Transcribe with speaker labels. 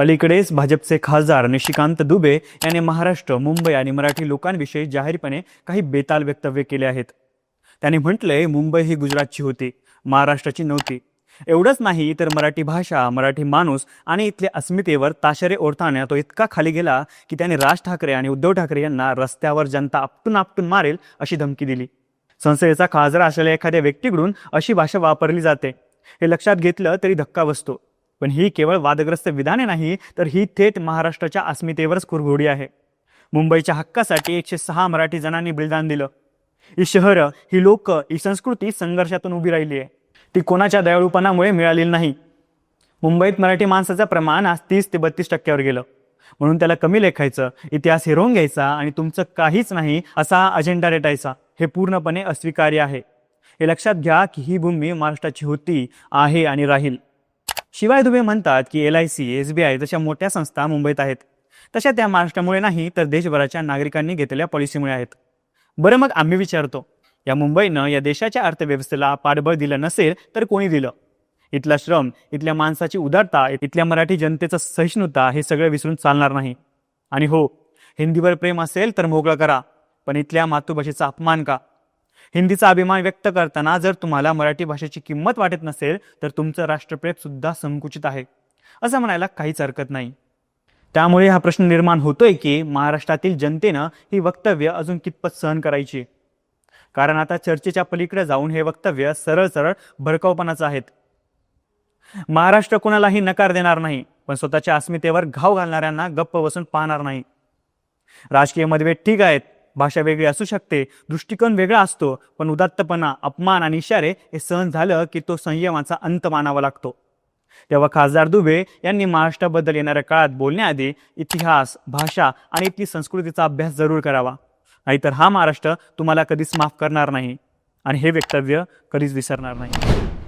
Speaker 1: अलीकडेच भाजपचे खासदार निशिकांत दुबे यांनी महाराष्ट्र मुंबई आणि मराठी लोकांविषयी जाहीरपणे काही बेताल वक्तव्य केले आहेत. त्यांनी म्हटले मुंबई ही गुजरातची होती महाराष्ट्राची नव्हती. एवढंच नाही तर मराठी भाषा मराठी माणूस आणि इथल्या अस्मितेवर ताशेरे ओढताना तो इतका खाली गेला की त्याने राज ठाकरे आणि उद्धव ठाकरे यांना रस्त्यावर जनता आपटून आपटून मारेल अशी धमकी दिली. संसदेचा खासदार असलेल्या एखाद्या व्यक्तीकडून अशी भाषा वापरली जाते. हे लक्षात घेतलं तरी धक्का बसतो. पण ही केवळ वादग्रस्त विधाने नाही तर ही थेट महाराष्ट्राच्या अस्मितेवरच कुरघोडी आहे. मुंबईच्या हक्कासाठी एकशे सहा मराठी जणांनी बलिदान दिलं. ही शहरं ही लोक ही संस्कृती संघर्षातून उभी राहिली आहे. ती कोणाच्या दयाळूपणामुळे मिळालेली नाही. मुंबईत मराठी माणसाचं प्रमाण आज तीस ते बत्तीस टक्क्यावर गेलं. म्हणून त्याला कमी लेखायचं इतिहास हिरवून घ्यायचा आणि तुमचं काहीच नाही असा अजेंडा रेटायचा हे पूर्णपणे अस्वीकार्य आहे. हे लक्षात घ्या की ही भूमी महाराष्ट्राची होती आहे आणि राहील. शिवाय दुबे म्हणतात की L I C S B I जशा मोठ्या संस्था मुंबईत आहेत तशा त्या महाराष्ट्रामुळे नाही तर देशभराच्या नागरिकांनी घेतलेल्या पॉलिसीमुळे आहेत. बरं मग आम्ही विचारतो या मुंबईनं या देशाच्या अर्थव्यवस्थेला पाठबळ दिलं नसेल तर कोणी दिलं? इथला श्रम इथल्या माणसाची उदारता इथल्या मराठी जनतेचं सहिष्णुता हे सगळं विसरून चालणार नाही. आणि हो हिंदीवर प्रेम असेल तर मोकळं करा पण इथल्या मातृभाषेचा अपमान का? हिंदीचा अभिमान व्यक्त करताना जर तुम्हाला मराठी भाषेची किंमत वाटत नसेल तर तुमचं राष्ट्रप्रेम सुद्धा संकुचित आहे. असं म्हणायला काहीच हरकत नाही. त्यामुळे हा प्रश्न निर्माण होतोय की महाराष्ट्रातील जनतेनं ही वक्तव्य अजून कितपत सहन करायची? कारण आता चर्चेच्या पलीकडे जाऊन हे वक्तव्य सरळ सरळ भडकावपणाचं आहेत. महाराष्ट्र कोणालाही नकार देणार नाही पण स्वतःच्या अस्मितेवर घाव घालणाऱ्यांना गप्प बसून पाहणार नाही. राजकीय मतभेद ठीक आहेत भाषा वेगळी असू शकते दृष्टिकोन वेगळा असतो पण उदात्तपणा अपमान आणि इशारे हे सहन झालं की तो संयमाचा अंत मानावा लागतो. तेव्हा खासदार दुबे यांनी महाराष्ट्राबद्दल येणाऱ्या काळात बोलण्याआधी इतिहास भाषा आणि इथली संस्कृतीचा अभ्यास जरूर करावा. नाहीतर हा महाराष्ट्र तुम्हाला कधीच माफ करणार नाही आणि हे वक्तव्य कधीच विसरणार नाही.